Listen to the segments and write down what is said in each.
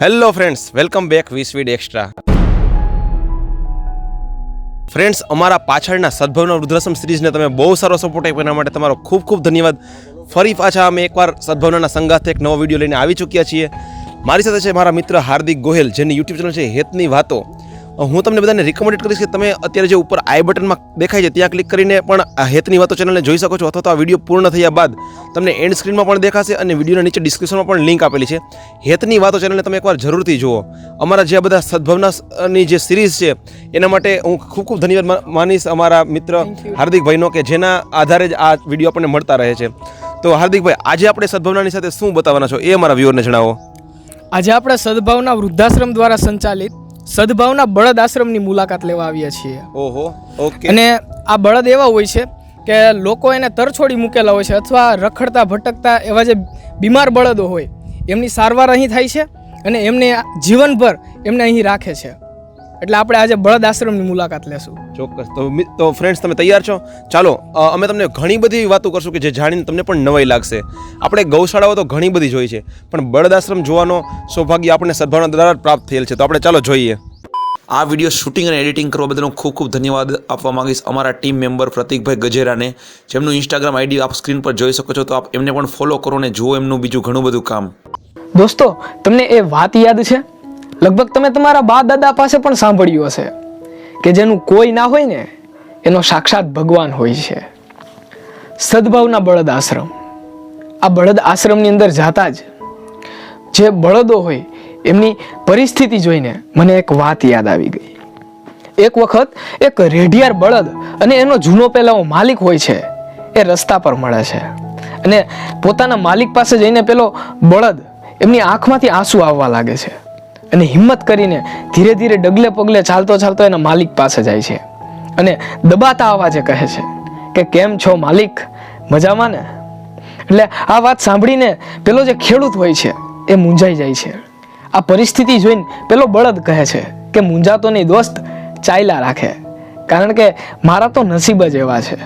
Hello friends welcome back વિસવીડ extra friends અમારા પાછળના સદભવના વૃદ્ધાશ્રમ સિરીઝને તમે બહુ સારો સપોર્ટ આપ્યો, એના માટે તમારો ખૂબ ખૂબ ધન્યવાદ. ફરી પાછા અમે એકવાર સદભવનાના સંગાથે એક નવો વીડિયો લઈને આવી ચૂક્યા છીએ. મારી સાથે છે મારા મિત્ર હાર્દિક ગોહેલ, જેની યુટ્યુબ ચેનલ છે હેતની વાતો. હું તમને બધાને રિકમેન્ડ કરીશ કે તમે અત્યારે જે ઉપર આઈ બટનમાં દેખાય છે ત્યાં ક્લિક કરીને પણ હેતની વાતો ચેનલને જોઈ શકો છો અથવા તો આ વીડિયો પૂર્ણ થયા બાદ તમને એન્ડ સ્ક્રીનમાં પણ દેખાશે અને વિડીયોના નીચે ડિસ્ક્રિપ્શનમાં પણ લિંક આપેલી છે. હેતની વાતો ચેનલને તમે એકવાર જરૂરથી જુઓ. અમારા જે બધા સદભાવનાની જે સિરીઝ છે એના માટે હું ખૂબ ખૂબ ધન્યવાદ માનીશ અમારા મિત્ર હાર્દિકભાઈનો કે જેના આધારે જ આ વીડિયો આપણને મળતા રહે છે. તો હાર્દિકભાઈ આજે આપણે સદભાવનાની સાથે શું બતાવવાના છો એ અમારા વ્યુઅરને જણાવો. આજે આપણે સદભાવના વૃદ્ધાશ્રમ દ્વારા સંચાલિત સદભાવના બળદ આશ્રમની મુલાકાત લેવા આવ્યા છીએ. ઓહો ઓકે. અને આ બળદ એવા હોય છે કે લોકો એને તરછોડી મૂકેલા હોય છે અથવા રખડતા ભટકતા એવા જે બીમાર બળદો હોય એમની સારવાર અહીં થાય છે અને એમને જીવનભર એમને અહીં રાખે છે. એટલે આપણે આજે બળદ આશ્રમની મુલાકાત લેશું. ચોક્કસ. તો તો ફ્રેન્ડ્સ તમે તૈયાર છો? ચાલો અમે તમને ઘણી બધી વાતો કરશું કે જે જાણીને તમને પણ નવાઈ લાગશે. આપણે ગૌશાળાઓ તો ઘણી બધી જોઈ છે પણ બળદ આશ્રમ જોવાનો સૌભાગ્ય આપણને સદભાવના દ્વારા જ પ્રાપ્ત થયેલ છે. તો આપણે ચાલો જોઈએ. આ વીડિયો શૂટિંગ અને એડિટિંગ કરવા બદલ હું ખૂબ ખૂબ ધન્યવાદ આપવા માંગીશ અમારા ટીમ મેમ્બર પ્રતિકભાઈ ગજેરાને જેમનું ઇન્સ્ટાગ્રામ આઈડી આપ સ્ક્રીન પર જોઈ શકો છો. તો આપ એમને પણ ફોલો કરો અને જુઓ એમનું બીજું ઘણું બધું કામ. દોસ્તો તમને એ વાત યાદ છે? લગભગ તમે તમારા બા દાદા પાસે પણ સાંભળ્યું હશે કે જેનું કોઈ ના હોય ને, એનો સાક્ષાત ભગવાન હોય છે. સદભાવના બળદ આશ્રમ. આ બળદ આશ્રમની અંદર જાતા જ જે બળદો હોય એમની પરિસ્થિતિ જોઈને મને એક વાત યાદ આવી ગઈ. એક વખત એક રેઢિયાર બળદ અને એનો જૂનો પહેલાં માલિક હોય છે, એ રસ્તા પર મળે છે. અને પોતાના માલિક પાસે જઈને પેલો બળદ એમની આંખમાંથી આંસુ આવવા લાગે છે. અને હિંમત કરીને ધીરે ધીરે ડગલે પગલે ચાલતો ચાલતો એના માલિક પાસે જાય છે. અને દબાતા અવાજે કહે છે કે કેમ છો માલિક? મજામાં ને? એટલે આ વાત સાંભળીને પેલો જે ખેડૂત હોય છે એ મૂંઝાઈ જાય છે. આ પરિસ્થિતિ જોઈને પેલો બળદ કહે છે કે મૂંઝાતો નહીં દોસ્ત, ચાયલા રાખે. કારણ કે મારા તો નસીબ જ એવા છે.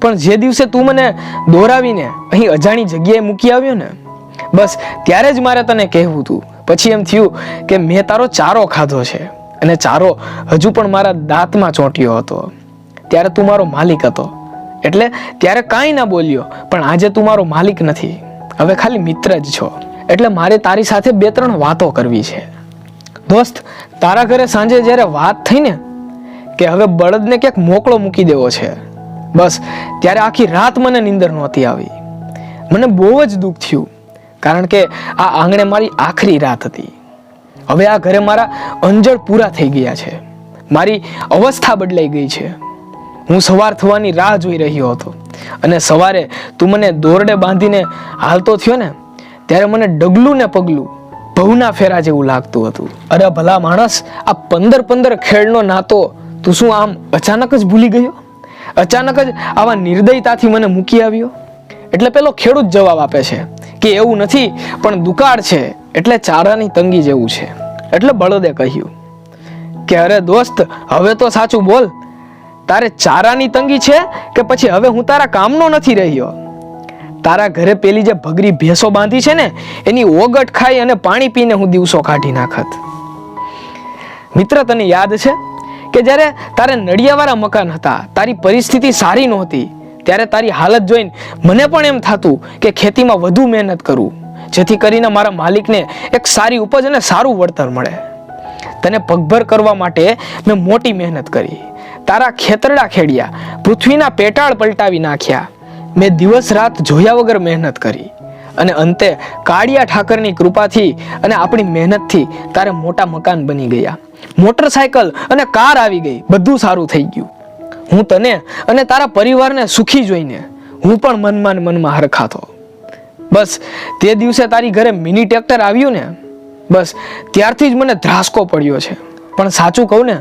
પણ જે દિવસે તું મને દોરાવીને અહીં અજાણી જગ્યાએ મૂકી આવ્યો ને, બસ ત્યારે જ મારે તને કહેવું હતું પછી એમ થયું કે મેં તારો ચારો ખાધો છે અને ચારો હજુ પણ મારા દાંતમાં ચોંટ્યો હતો. ત્યારે તું મારો માલિક હતો. એટલે ત્યારે કાંઈ ના બોલ્યો, પણ આજે તું મારો માલિક નથી. હવે ખાલી મિત્ર જ છો. એટલે મારે તારી સાથે બે ત્રણ વાતો કરવી છે. દોસ્ત, તારા ઘરે સાંજે જ્યારે વાત થઈ ને, કે હવે બળદને ક્યાંક મોકળો મૂકી દેવો છે. બસ, ત્યારે આખી રાત મને નીંદર નહોતી આવી. મને બહુ જ દુઃખ થયું. કારણ કે આ આંગણે મારી આખરી રાત હતી. હવે આ ઘરે મારા અંજળ પૂરા થઈ ગયા છે. મારી અવસ્થા બદલાઈ ગઈ છે. હું સવાર થવાની રાહ જોઈ રહ્યો હતો. અને સવારે તું મને દોરડે બાંધીને હાલતો થયો ને, ત્યારે મને ડગલું ને પગલું ભવના ફેરા જેવું લાગતું હતું. અરે ભલા માણસ, આ પંદર પંદર ખેડનો નાતો તું શું આમ અચાનક જ ભૂલી ગયો? અચાનક જ આવા નિર્દયતાથી મને મૂકી આવ્યો? એટલે પેલો ખેડૂત જવાબ આપે છે. કે એવું નથી, પણ દુકાળ છે, એટલે ચારાની તંગી જેવું છે. એટલે બળદે કહ્યું, કે અરે દોસ્ત, હવે તો સાચું બોલ. તારે ચારાની તંગી છે કે પછી હવે હું તારા કામનો નથી રહ્યો? તારા ઘરે પેલી જે ભગરી ભેંસો બાંધી છે ને, એની ઓગટ ખાઈ અને પાણી પીને હું દિવસો કાઢી નાખત. મિત્ર, તને યાદ છે કે જ્યારે તારે નડિયાવાળા મકાન હતા, તારી પરિસ્થિતિ સારી નહોતી ત્યારે તારી હાલત જોઈને મને પણ એમ થતું કે ખેતીમાં વધુ મહેનત કરું. જેથી કરીને મારા માલિકને એક સારી ઉપજ અને સારું વળતર મળે. તને પગભર કરવા માટે મેં મોટી મહેનત કરી. તારા ખેતરડા ખેડ્યા, પૃથ્વીના પેટાળ પલટાવી નાખ્યા. મેં દિવસ રાત જોયા વગર મહેનત કરી. અને અંતે કાળિયા ઠાકરની કૃપાથી અને આપણી મહેનતથી તારે મોટા મકાન બની ગયા. મોટરસાયકલ અને કાર આવી ગઈ. બધું સારું થઈ ગયું. હું તને અને તારા પરિવારને સુખી જોઈને હું પણ મનમાં મનમાં હરખાતો. બસ, તે દિવસે તારી ઘરે મિની ટ્રેક્ટર આવ્યું ને, બસ, ત્યારથી જ મને ધ્રાસકો પડ્યો છે. પણ સાચું કહું ને,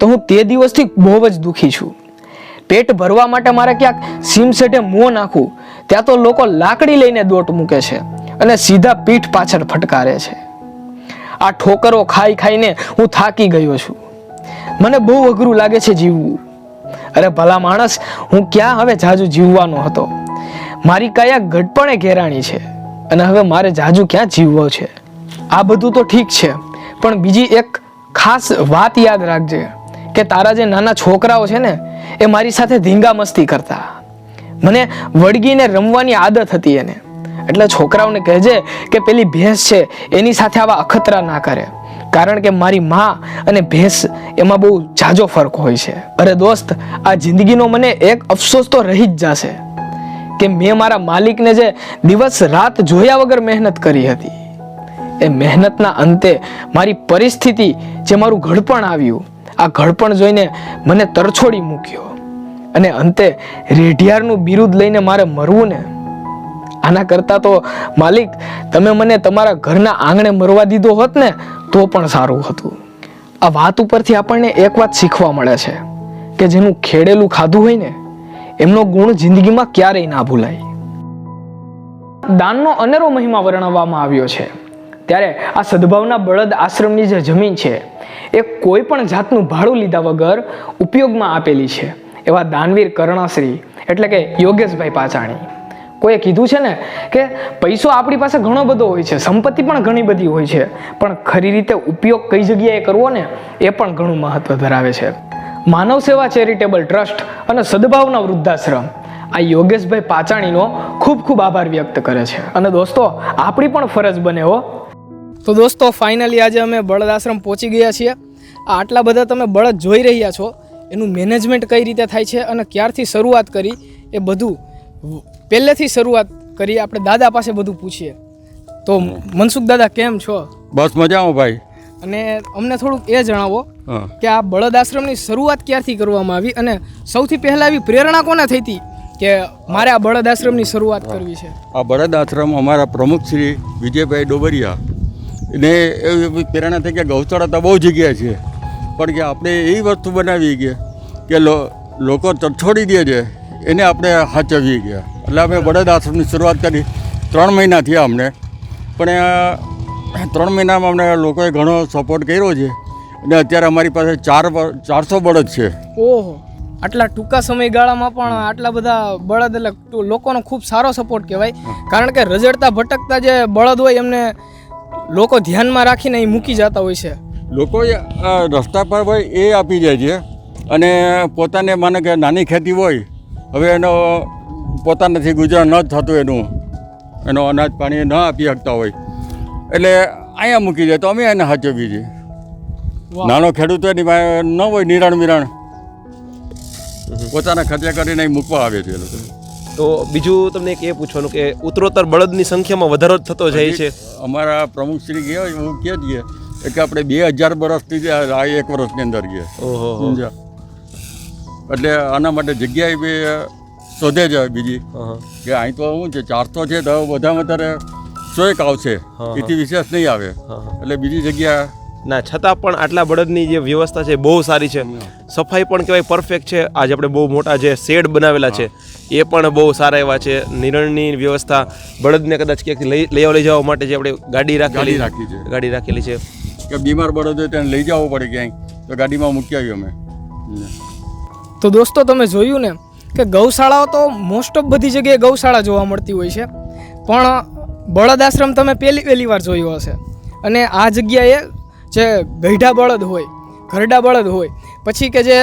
તો હું તે દિવસથી બહુ જ દુઃખી છું. પેટ ભરવા માટે મારે ક્યાંક સીમ સેટે મોં નાખું ત્યાં તો લોકો લાકડી લઈને દોટ મૂકે છે અને સીધા પીઠ પાછળ ફટકારે છે. આ ઠોકરો ખાઈ ખાઈને હું થાકી ગયો છું. મને બહુ અઘરું લાગે છે જીવવું. અરે ભલા માણસ, હું ક્યાં હવે જાજુ જીવવાનો હતો? મારી કયા ઘટપણે ઘેરાણી છે અને હવે મારે જાજુ ક્યાં જીવવો છે? આ બધું તો ઠીક છે, પણ બીજી એક ખાસ વાત યાદ રાખજે કે તારા જે નાના છોકરાઓ છે ને, એ મારી સાથે ધીંગા મસ્તી કરતા. મને વળગીને રમવાની આદત હતી એને. એટલે છોકરાઓને કહેજે કે પેલી ભેંસ છે, એની સાથે આવા અખતરા ના કરે. કારણ કે મારી માં અને ભેંસ એમાં બહુ જાજો ફરક હોય છે. અરે દોસ્ત, આ જિંદગીનો મને એક અફસોસ તો રહી જ જશે કે મેં મારા માલિકને જે દિવસ રાત જોયા વગર મહેનત કરી હતી. એ મહેનતના અંતે મારી પરિસ્થિતિ જે મારું ઘડપણ આવ્યું, આ ઘડપણ જોઈને મને તરછોડી મૂક્યો. અને અંતે રેઢિયારનું બિરુદ લઈને મારે મરવું ને? આના કરતાં તો માલિક, તમે મને તમારા ઘરના આંગણે મરવા દીધો હોત ને તો પણ સારું હતું. આ વાત ઉપરથી આપણને એક વાત શીખવા મળે છે, કે જેનું ખેડેલું ખાધું હોય ને, એમનો ગુણ જિંદગીમાં ક્યારેય ના ભૂલાય. દાનનો અનેરો મહિમા વર્ણવવામાં આવ્યો છે. ત્યારે આ સદભાવના બળદ આશ્રમની જે જમીન છે, એ કોઈ પણ જાતનું ભાડું લીધા વગર ઉપયોગમાં આપેલી છે. એવા દાનવીર કર્ણશ્રી, એટલે કે યોગેશભાઈ પાચાણી. કોઈએ કીધું છે ને કે પૈસો આપણી પાસે ઘણો બધો હોય છે, સંપત્તિ પણ ઘણી બધી હોય છે, પણ ખરી રીતે ઉપયોગ કઈ જગ્યાએ કરવો ને એ પણ ઘણું મહત્વ ધરાવે છે. માનવ સેવા ચેરિટેબલ ટ્રસ્ટ અને સદભાવના વૃદ્ધાશ્રમ, આ યોગેશભાઈ પાચાણીનો ખૂબ ખૂબ આભાર વ્યક્ત કરે છે. અને દોસ્તો, આપણી પણ ફરજ બને હો. તો દોસ્તો, ફાઇનલી આજે અમે બળદ આશ્રમ પહોંચી ગયા છીએ. આટલા બધા તમે બળદ જોઈ રહ્યા છો, એનું મેનેજમેન્ટ કઈ રીતે થાય છે અને ક્યારથી શરૂઆત કરી, એ બધું પહેલેથી શરૂઆત કરીએ આપણે દાદા પાસે બધું પૂછીએ. તો મનસુખ દાદા કેમ છો? બસ મજામાં ભાઈ. અને અમને થોડુંક એ જણાવો કે આ બળદ આશ્રમની શરૂઆત ક્યારથી કરવામાં આવી અને સૌથી પહેલાં એવી પ્રેરણા કોને થઈ હતી કે મારે આ બળદ આશ્રમની શરૂઆત કરવી છે? આ બળદ આશ્રમ અમારા પ્રમુખ શ્રી વિજયભાઈ ડોબરિયા. ને એવી પ્રેરણા થઈ કે ગૌશાળા તો બહુ જગ્યા છે. પણ કે આપણે એવી વસ્તુ બનાવી કે લોકો તરછોડી દે છે એને આપણે હાચવીએ ગયા એટલે અમે બળદ આશ્રમની શરૂઆત કરી. ત્રણ મહિના થયા અમને. પણ ત્રણ મહિનામાં અમને લોકોએ ઘણો સપોર્ટ કર્યો છે. અને અત્યારે અમારી પાસે ચાર ચારસો બળદ છે. ઓહો. આટલા ટૂંકા સમયગાળામાં પણ આટલા બધા બળદ એટલે લોકોનો ખૂબ સારો સપોર્ટ કહેવાય. કારણ કે રજડતા ભટકતા જે બળદ હોય એમને લોકો ધ્યાનમાં રાખીને એ મૂકી જતા હોય છે. લોકો રસ્તા પર હોય એ આપી જાય છે. અને પોતાને માને કે નાની ખેતી હોય હવે એનો પોતાનાથી ગુજરાન ન થતું એનું. એનો અનાજ પાણી ન આપી શકતા હોય. એટલે અહીંયા મૂકી જાય તો અમે એને સાચવીએ છીએ. નાનો ખેડૂત એની પાસે ન હોય નિરાણ મિરાણ પોતાના ખર્ચા કરીને મૂકવા આવે છે એ લોકો. તો બીજું તમને એક એ પૂછવાનું કે ઉત્તરોત્તર બળદની સંખ્યામાં વધારો જ થતો જાય છે. અમારા પ્રમુખ શ્રી ગયા હું કહે છીએ કે આપણે બે હજાર વર્ષથી જ આ એક વર્ષની અંદર ગયા. એટલે આના માટે જગ્યાએ બી શોધે છે બીજી. કે અહીં તો શું છે ચારસો છે તો બધામાં વધારે સો એક આવશે. એથી વિશેષ નહીં આવે. એટલે બીજી જગ્યા ના છતાં પણ આટલા બળદની જે વ્યવસ્થા છે બહુ સારી છે. સફાઈ પણ કહેવાય પરફેક્ટ છે. આજે આપણે બહુ મોટા જે શેડ બનાવેલા છે એ પણ બહુ સારા એવા છે. નિરણની વ્યવસ્થા બળદને કદાચ ક્યાંક લઈ લઈ લઈ જવા માટે જે આપણે ગાડી રાખેલી ગાડી રાખી છે. ગાડી રાખેલી છે. કે બીમાર બળદ હોય તેને લઈ જવો પડે ક્યાંય. તો ગાડીમાં મૂકી આવ્યો અમે. તો દોસ્તો તમે જોયું ને? કે ગૌશાળાઓ તો મોસ્ટ ઓફ બધી જગ્યાએ ગૌશાળા જોવા મળતી હોય છે. પણ બળદ આશ્રમ તમે પહેલી પહેલી વાર જોયો હશે. અને આ જગ્યાએ જે ગઈઢા બળદ હોય ઘરડા બળદ હોય પછી કે જે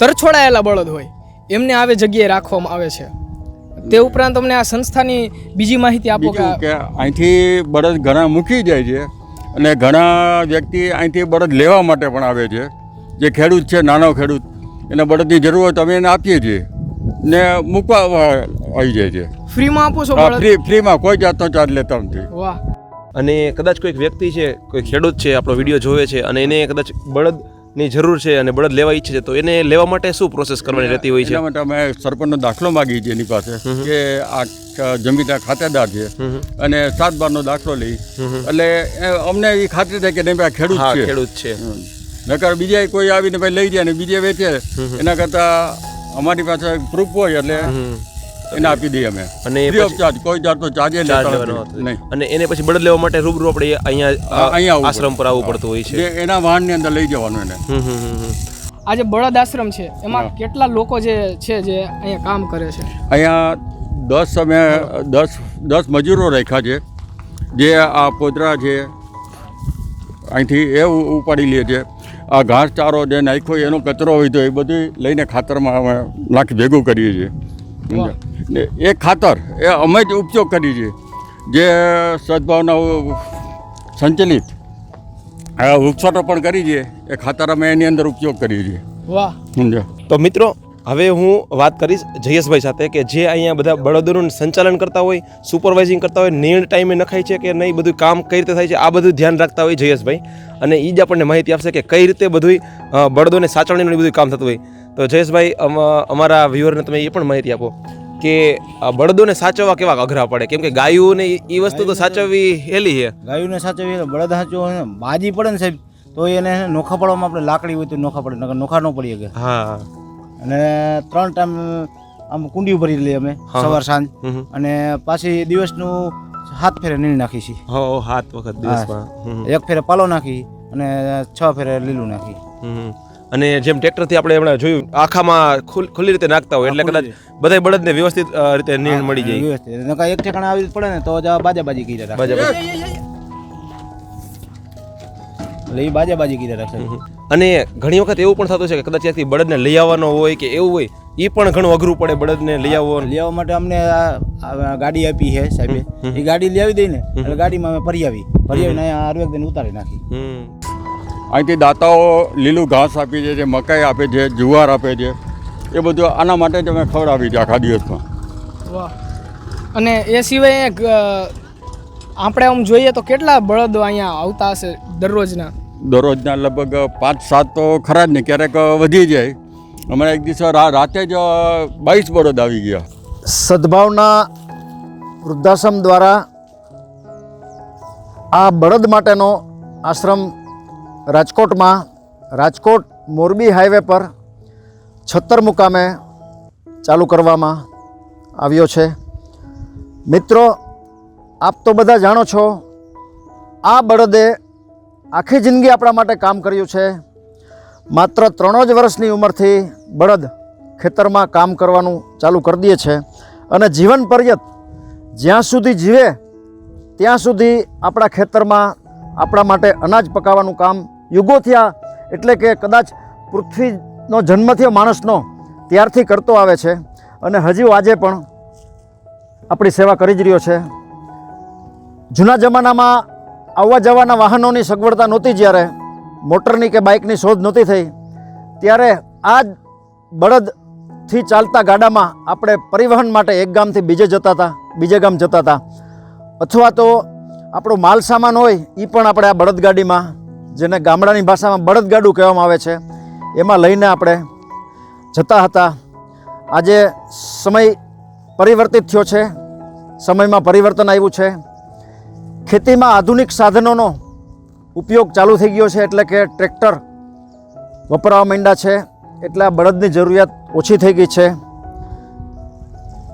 તરછોડાયેલા બળદ હોય એમને આવે જગ્યાએ રાખવામાં આવે છે. તે ઉપરાંત તમને આ સંસ્થાની બીજી માહિતી આપો કે કે અહીંથી બળદ ઘણા મૂકી જાય છે અને ઘણા વ્યક્તિ અહીંથી બળદ લેવા માટે પણ આવે છે. જે ખેડૂત છે નાનો ખેડૂત એને બળદની જરૂર હોય તો અમે એને આપીએ છીએ. ને મૂકવા આવી જાય છે. ફ્રીમાં આપો છો ફ્રી ફ્રીમાં કોઈ જાતનો ચાર્જ લેતા નથી. વાહ. અને કદાચ કોઈક વ્યક્તિ છે કોઈ ખેડૂત છે આપણો વીડિયો જોવે છે અને એને કદાચ બળદની જરૂર છે અને બળદ લેવા ઈચ્છે છે તો એને લેવા માટે શું પ્રોસેસ કરવાની રહેતી હોય છે? એના માટે અમે સરપંચનો દાખલો માગી છીએ એની પાસે કે આ જમીનના ખાતેદાર છે અને સાત બારનો દાખલો લઈ. એટલે એ અમને એવી ખાતરી થાય કે નહીં આ ખેડૂત છે. ખેડૂત છે. નકર બીજા કોઈ આવીને ભાઈ લઈ જાય ને બીજે વેચે. એના કરતાં અમારી પાસે પ્રૂફ હોય એટલે એને આપી દઈએ અમે. અને ચાર્જ કોઈ જાતનો ચાર્જ ચાર્જ નહીં. અને એને પછી બળદ લેવા માટે રૂબરૂ આપણે અહીંયા અહીંયા આશ્રમ પર આવવું પડતું હોય છે. એના વાહનની અંદર લઈ જવાનું એને. હમ હમ હમ હમ. આ જે બળદ આશ્રમ છે એમાં કેટલા લોકો જે છે જે અહીંયા કામ કરે છે? અહીંયા દસ અમે દસ દસ મજૂરો રાખ્યા છે. જે આ પોદરા છે અહીંથી એ ઉપાડી લે છે. આ ઘાસ ચારો જે નાખ્યો એનો કચરો હોય તો એ બધું લઈને ખાતરમાં અમે નાખી ભેગું કરીએ છીએ? ને એ ખાતર એ અમે જ ઉપયોગ કરીએ છીએ. જે સદભાવના સંચલિત આ વૃક્ષારોપણ કરી છે એ ખાતર અમે એની અંદર ઉપયોગ કરીએ છીએ. વાહ. તો મિત્રો હવે હું વાત કરીશ જયેશભાઈ સાથે કે જે અહીંયા બધા બળદોનું સંચાલન કરતા હોય સુપરવાઇઝિંગ કરતા હોય નિર્ણય ટાઈમે નખાય છે કે નહીં બધું કામ કઈ રીતે થાય છે આ બધું ધ્યાન રાખતા હોય જયેશભાઈ. અને એ જ આપણને માહિતી આપશે કે કઈ રીતે બધું બળદોને સાચવણીનું બધું કામ થતું હોય. તો જયેશભાઈ અમ, અમારા વ્યુઅરને તમે એ પણ માહિતી આપો કે બળદોને સાચવવા કેવા અઘરા પડે? કેમ કે ગાયોને એ વસ્તુ તો સાચવવી હેલી છે ગાયોને સાચવવી બળદ સાચવો બાજી પડે ને સાહેબ તો એને નોખા પડવામાં આપણે લાકડી હોય તો નોખા પડે નોખા ન પડી શકે. હા. અને ત્રણ ટાઈમ આમ કુંડી ભરી લઈએ અમે સવાર સાંજ. અને પાછી દિવસનું હાથ ફેરે નીણ નાખી છીએ. હો હાથ વખત દિવસમાં. એક ફેરે પાલો નાખી અને છ ફેરે લીલું નાખી. હમ. અને જેમ ટ્રેક્ટરથી આપણે હમણાં જોયું આખામાં ખુલ- ખુલ્લી રીતે નાખતા હોય એટલે કદાચ બધા બળદને વ્યવસ્થિત રીતે નીણ મળી જાય. વ્યવસ્થિત. એક ઠેકાણા આવી પડે ને તો જ બાજી બાજાબાજી કરી બાજા એટલે એ બાજાબાજી કરી રાખે હમ. અને ઘણી વખત એવું પણ થતું છે કે કદાચ ત્યાંથી બળદને લઈ આવવાનો હોય કે એવું હોય એ પણ ઘણું અઘરું પડે બળદને લઈ આવવો લઈ આવવા માટે અમને આ- ગાડી આપી છે સાહેબે. એ ગાડી લઈ આવી દઈને એટલે ગાડીમાં અમે ફરી આવી. ફરી આવીને આયુર્વેદ દઈને ઉતારી નાખી. અહીંથી દાતાઓ લીલું ઘાસ આપી છે જે મકાઈ આપે છે જુવાર આપે છે. એ બધું આના માટે જ અમે ખવડાવી છે આખા દિવસમાં. અને એ સિવાય એક આપણે આમ જોઈએ તો કેટલા બળદો અહીંયા આવતા હશે દરરોજના? દરરોજના લગભગ પાંચ, સાત તો ખરા જ ને, ક્યારેક વધી જાય. હમણાં એક દિવસ રાતે જ બાવીસ બળદ આવી ગયા. સદભાવના વૃદ્ધાશ્રમ દ્વારા આ બળદ માટેનો આશ્રમ રાજકોટમાં, રાજકોટ મોરબી હાઈવે પર છત્તર મુકામે ચાલુ કરવામાં આવ્યો છે. મિત્રો, આપ તો બધા જાણો છો, આ બળદે આખી જિંદગી આપણા માટે કામ કર્યું છે. માત્ર ત્રણ જ વર્ષની ઉંમરથી બળદ ખેતરમાં કામ કરવાનું ચાલુ કરી દે છે. અને જીવન પર્યત જ્યાં સુધી જીવે, ત્યાં સુધી આપણા ખેતરમાં આપણા માટે અનાજ પકાવવાનું કામ યુગો થયા એટલે કે કદાચ પૃથ્વીનો જન્મ થયો, માણસનો, ત્યારથી કરતો આવે છે. અને હજી આજે પણ આપણી સેવા કરી જ રહ્યો છે. જૂના જમાનામાં આવવા જવાના વાહનોની સગવડતા નહોતી જ્યારે, મોટરની કે બાઇકની શોધ નહોતી થઈ. ત્યારે આ જ બળદથી ચાલતા ગાડામાં આપણે પરિવહન માટે એક ગામથી બીજે જતા હતા, બીજે ગામ જતા હતા. અથવા તો આપણો માલ સામાન હોય એ પણ આપણે આ બળદગાડીમાં જેને ગામડાની ભાષામાં બળદગાડું કહેવામાં આવે છે, એમાં લઈને આપણે જતા હતા. આજે સમય પરિવર્તિત થયો છે, સમયમાં પરિવર્તન આવ્યું છે. ખેતીમાં આધુનિક સાધનોનો ઉપયોગ ચાલુ થઈ ગયો છે એટલે કે ટ્રેક્ટર વપરાવા માંડ્યા છે એટલે આ બળદની જરૂરિયાત ઓછી થઈ ગઈ છે.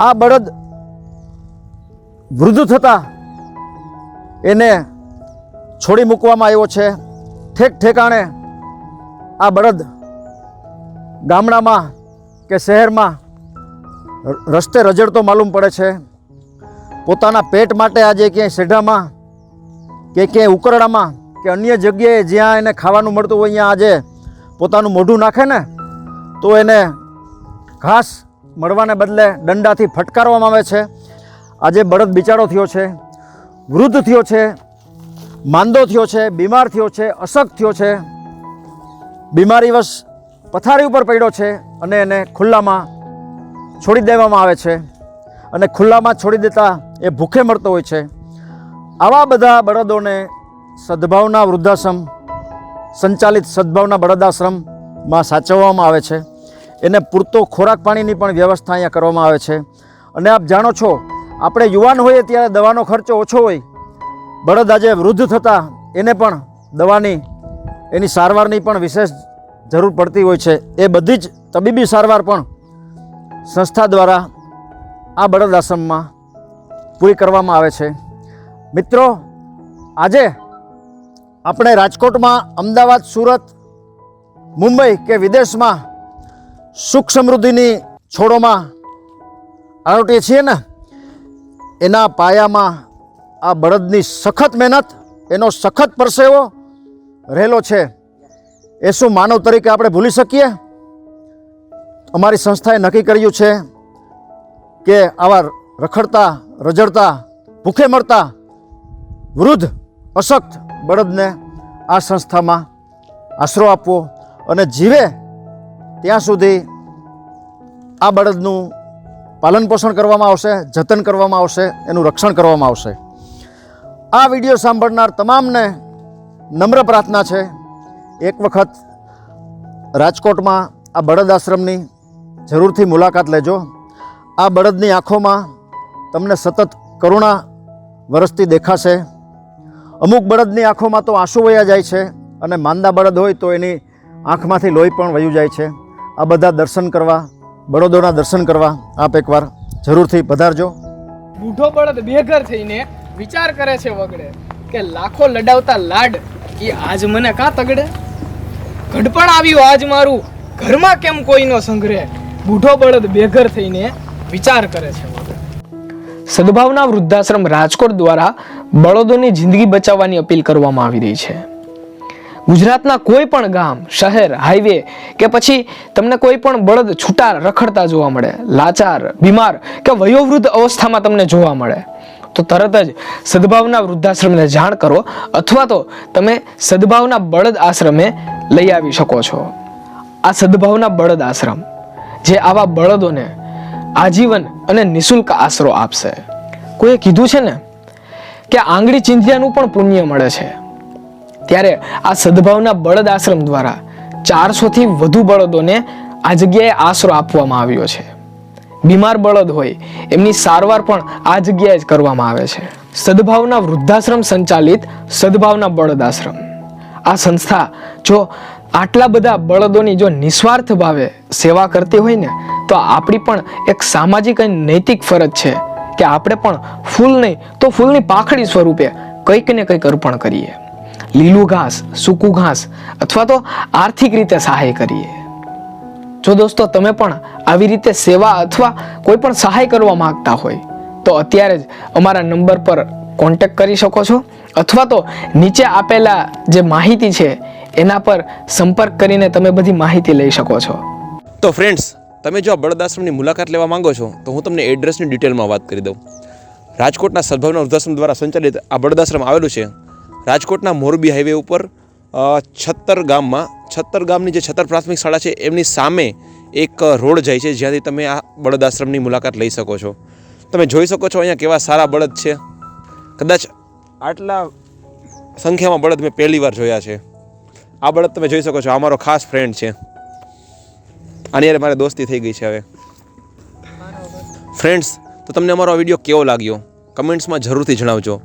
આ બળદ વૃદ્ધ થતાં એને છોડી મૂકવામાં આવ્યો છે. ઠેક ઠેકાણે આ બળદ ગામડામાં કે શહેરમાં રસ્તે રજડતો માલુમ પડે છે. પોતાના પેટ માટે આજે ક્યાંય સેઢામાં કે કે ઉકરડામાં કે અન્ય જગ્યાએ જ્યાં એને ખાવાનું મળતું હોય, અહીંયા આજે પોતાનું મોઢું નાખે ને, તો એને ઘાસ મળવાને બદલે દંડાથી ફટકારવામાં આવે છે. આજે બળદ બિચારો થયો છે, વૃદ્ધ થયો છે, માંદો થયો છે, બીમાર થયો છે, અશક્ત થયો છે. બીમારીવશ પથારી ઉપર પડ્યો છે અને એને ખુલ્લામાં છોડી દેવામાં આવે છે. અને ખુલ્લામાં છોડી દેતા એ ભૂખે મરતો હોય છે. આવા બધા બળદોને સદભાવના વૃદ્ધાશ્રમ, સંચાલિત સદભાવના બળદાશ્રમમાં સાચવવામાં આવે છે. એને પૂરતો ખોરાક પાણીની પણ વ્યવસ્થા અહીંયા કરવામાં આવે છે. અને આપ જાણો છો, આપણે યુવાન હોઈએ ત્યારે દવાનો ખર્ચો ઓછો હોય. બળદ આજે વૃદ્ધ થતાં એને પણ દવાની, એની સારવારની પણ વિશેષ જરૂર પડતી હોય છે. એ બધી જ તબીબી સારવાર પણ સંસ્થા દ્વારા આ બળદ આશ્રમમાં પૂરી કરવામાં આવે છે. મિત્રો, આજે આપણે રાજકોટમાં અમદાવાદ, સુરત, મુંબઈ કે વિદેશમાં સુખ સમૃદ્ધિની છોડોમાં આરોટીએ છીએ ને, એના પાયામાં આ બળદની સખત મહેનત, એનો સખત પરસેવો રહેલો છે. એ શું માનવ તરીકે આપણે ભૂલી શકીએ? અમારી સંસ્થાએ નક્કી કર્યું છે કે આવા રખડતા, રજડતા, ભૂખે મળતા વૃદ્ધ, અશક્ત બળદને આ સંસ્થામાં આશરો આપવો અને જીવે ત્યાં સુધી આ બળદનું પાલન પોષણ કરવામાં આવશે, જતન કરવામાં આવશે, એનું રક્ષણ કરવામાં આવશે. આ વીડિયો સાંભળનાર તમામને નમ્ર પ્રાર્થના છે. એક વખત રાજકોટમાં આ બળદ આશ્રમની જરૂરથી મુલાકાત લેજો. આ બળદની આંખોમાં તમને સતત કરુણા વરસતી દેખાશે. અમુક બળદની આંખોમાં તો આંસુ વયા જાય છે અને માંદા બળદ હોય તો એની આંખમાંથી લોહી પણ વયું જાય છે. આ બધા દર્શન કરવા, બળદોના દર્શન કરવા આપ એકવાર જરૂરથી પધારજો. બૂઢો બળદ બેઘર થઈને વિચાર કરે છે વગડે કે લાખો લડાવતા લાડ એ આજ મને કાં તગડે? ઘડપણ આવ્યું આજ મારું, ઘરમાં કેમ કોઈનો સંગ્રહ બૂઢો બળદ બેઘર થઈને વિચાર કરે છે સદભાવના વૃદ્ધાશ્રમ રાજકોટ દ્વારા બળદોની જિંદગી બચાવવાની અપીલ કરવામાં આવી રહી છે. ગુજરાતના કોઈ પણ ગામ, શહેર, હાઈવે કે પછી તમને કોઈ પણ બળદ છૂટા રખડતા જોવા મળે, લાચાર, બીમાર કે વયોવૃદ્ધ અવસ્થામાં તમને જોવા મળે, તો તરત જ સદભાવના વૃદ્ધાશ્રમને જાણ કરો અથવા તો તમે સદભાવના બળદ આશ્રમે લઈ આવી શકો છો. આ સદભાવના બળદ આશ્રમ, જે આવા બળદોને આજીવન અને નિશુલ્ક આશરો આપશે. કોઈએ કીધું છે ને કે આંગળી ચિંધ્યાનું પણ પુણ્ય મળે છે. ત્યારે આ સદભાવના બળદ આશ્રમ દ્વારા ચારસોથી વધુ બળદોને આ જગ્યાએ આશરો આપવામાં આવ્યો છે. બીમાર બળદ હોય એમની સારવાર પણ આ જગ્યાએ જ કરવામાં આવે છે. સદભાવના વૃદ્ધાશ્રમ સંચાલિત સદભાવના બળદ આશ્રમ. આ સંસ્થા જો આટલા બધા બળદોની જો નિસ્વાર્થ ભાવે સેવા કરતી હોય ને, તો આપણી પણ એક સામાજિક અને નૈતિક ફરજ છે કે આપણે પણ ફૂલ નહીં, તો ફૂલની પાખડી સ્વરૂપે કંઈક ને કંઈક અર્પણ કરીએ. લીલું ઘાસ, સૂકું ઘાસ અથવા તો આર્થિક રીતે સહાય કરીએ. જો દોસ્તો તમે પણ આવી રીતે સેવા અથવા કોઈ પણ સહાય કરવા માંગતા હોય, તો અત્યારે જ અમારા નંબર પર કોન્ટેક્ટ કરી શકો છો. અથવા તો નીચે આપેલા જે માહિતી છે એના પર સંપર્ક કરીને તમે બધી માહિતી લઈ શકો છો. તો ફ્રેન્ડ્સ તમે જો આ બળદ આશ્રમની મુલાકાત લેવા માંગો છો, તો હું તમને એડ્રેસની ડિટેલમાં વાત કરી દઉં. રાજકોટના સદભાવના વૃદ્ધાશ્રમ દ્વારા સંચાલિત આ બળદ આશ્રમ આવેલું છે. રાજકોટના મોરબી હાઈવે ઉપર છત્તર ગામમાં, છત્તર ગામની જે છત્તર પ્રાથમિક શાળા છે, એમની સામે એક રોડ જાય છે, જ્યાંથી તમે આ બળદ આશ્રમની મુલાકાત લઈ શકો છો. તમે જોઈ શકો છો અહીંયા કેવા સારા બળદ છે. કદાચ આટલા સંખ્યામાં બળદ મેં પહેલી વાર જોયા છે. આ બળદ તમે જોઈ શકો છો, આ મારો ખાસ ફ્રેન્ડ છે. આની યાર મારે દોસ્તી થઈ ગઈ છે હવે. ફ્રેન્ડ્સ તો તમને અમારો આ વીડિયો કેવો લાગ્યો? કમેન્ટ્સમાં જરૂરથી જણાવજો.